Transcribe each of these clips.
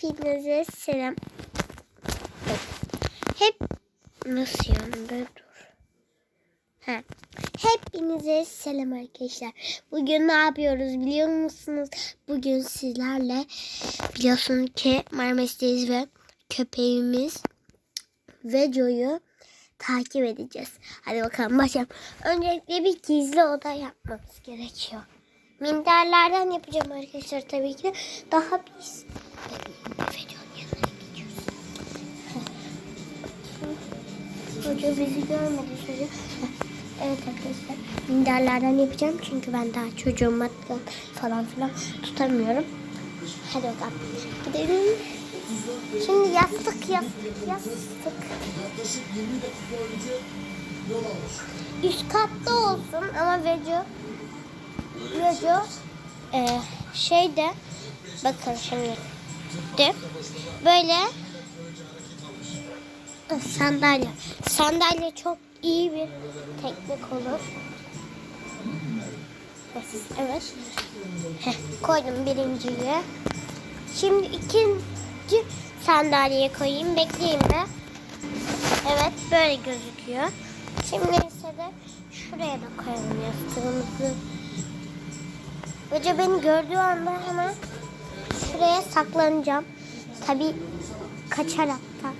Hepinize selam. Hep nasıl yanında dur. Ha. Hepinize selam arkadaşlar. Bugün ne yapıyoruz biliyor musunuz? Bugün sizlerle biliyorsunuz ki Marmaris'teyiz ve köpeğimiz Veco'yu takip edeceğiz. Hadi bakalım başlayalım. Öncelikle bir gizli oda yapmamız gerekiyor. Minderlerden yapacağım arkadaşlar tabii ki. Daha biz. Hoca bizi görmedi sürece. Evet arkadaşlar minderlerden yapacağım çünkü ben daha çocuğumu falan filan tutamıyorum. Hadi bakalım gidelim. Şimdi yastık yastık yastık. Üst katta olsun ama Veco Veco e, şeyde bakın şimdi de böyle sandalye. Sandalye çok iyi bir teknik olur. Evet. Heh, koydum birinciyi. Şimdi ikinci sandalyeye koyayım. Bekleyin de. Evet böyle gözüküyor. Şimdi ise de şuraya da koyalım yastığımızı. Hoca beni gördüğü anda hemen şuraya saklanacağım. Tabi kaçarak da.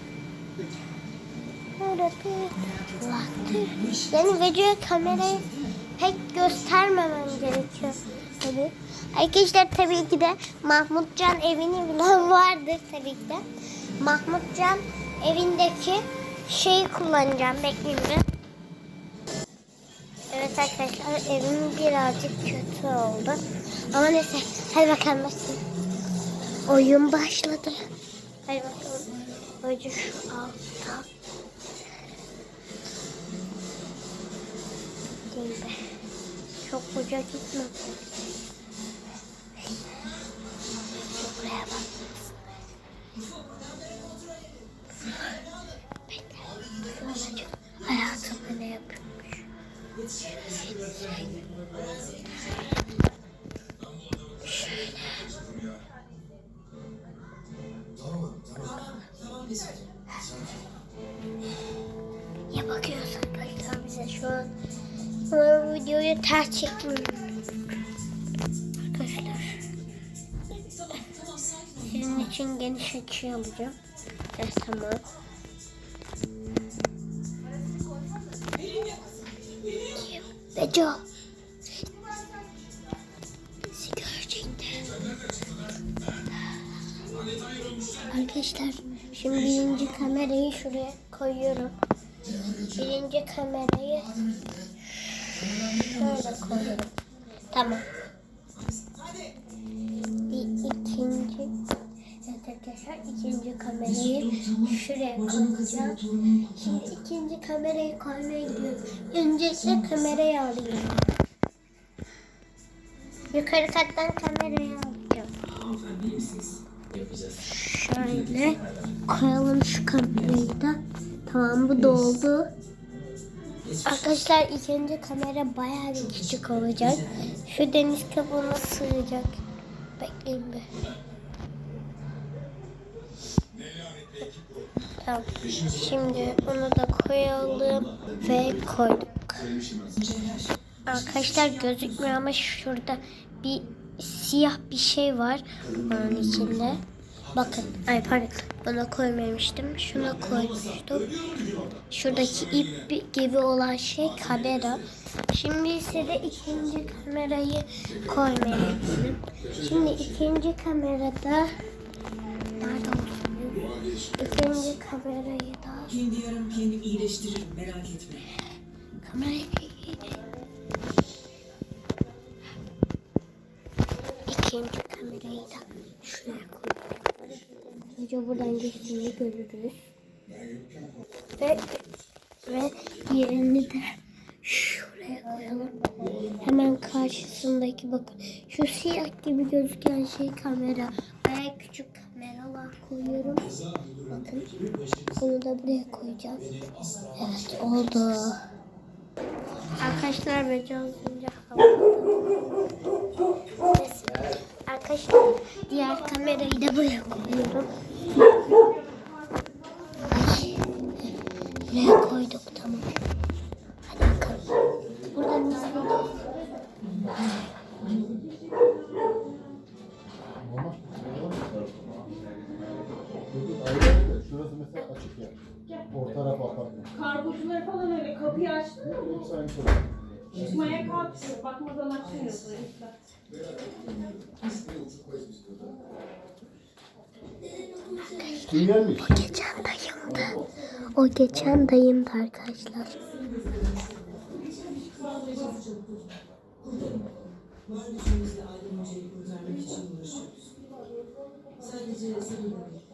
Yani videoya kamerayı pek göstermemem gerekiyor tabi. Arkadaşlar tabii ki de Mahmutcan evini bilen vardır tabii ki de. Mahmutcan evindeki şeyi kullanacağım. Bekleyin bir. Evet arkadaşlar evim birazcık kötü oldu. Ama neyse hadi bakalım başlayalım. Oyun başladı. Hadi bakalım. Önce şu altta. Değil be. Çok uca gitme. Buraya bak. Hayatımda ne yapıyormuş. Ya bakıyorsun arkadaşlar bize şu an ama videoyu ters çekmiyorum. Arkadaşlar. Sizin için geniş açı alacağım. Evet tamam. Beco. Bizi görecekti. Arkadaşlar şimdi birinci kamerayı şuraya koyuyorum. Birinci kamerayı şöyle koyuyorum. Tamam. Bir ikinci arkadaşlar ikinci kamerayı şuraya koyacağım. Şimdi ikinci kamerayı koymaya gidiyorum. Öncelikle kamerayı alayım. Yukarı kattan kamerayı alacağım. Şöyle koyalım şu kamerayı da. Tamam bu doldu. Arkadaşlar ikinci kamera bayağı bir küçük olacak. Şu deniz kabuğuna sığacak. Bekleyin bir. Tamam. Şimdi onu da koyalım ve koyduk. Arkadaşlar gözükmüyor ama şurada bir siyah bir şey var onun içinde. Bakın, ay pardon, buna koymamıştım. Şuna koymuştum. Şuradaki ip gibi olan şey kamera. Şimdi ise de ikinci kamerayı gidelim. Şimdi ikinci kamerada nerede olsun? İkinci kamerayı da Kendi yaramı kendim iyileştiririm merak etme. kamerayı ikinci kamerayı da şuraya koyuyorum. Önce buradan geçtiğini görürüz. Ve ve yerini de şuraya koyalım. Hemen karşısındaki bakın. Şu siyah gibi gözüken şey kamera. Baya küçük kameralar koyuyorum. Bakın. Bunu da buraya koyacağım. Evet oldu. Arkadaşlar ve. Neyse. arkadaşlar. Diğer kamerayı da buraya koyuyorum. Mesela açık ya. O taraf apartman. Kargocuları falan öyle kapıyı açtın mı? Hepsi aynı şey. Çıkmaya kalkıyor. Bakmadan açmıyorsun. Kim gelmiş? Geçen dayımdı. O geçen dayımdı arkadaşlar. Var gücümüzle Aydın kurtarmak için uğraşıyoruz. Sadece sabırla bekliyoruz.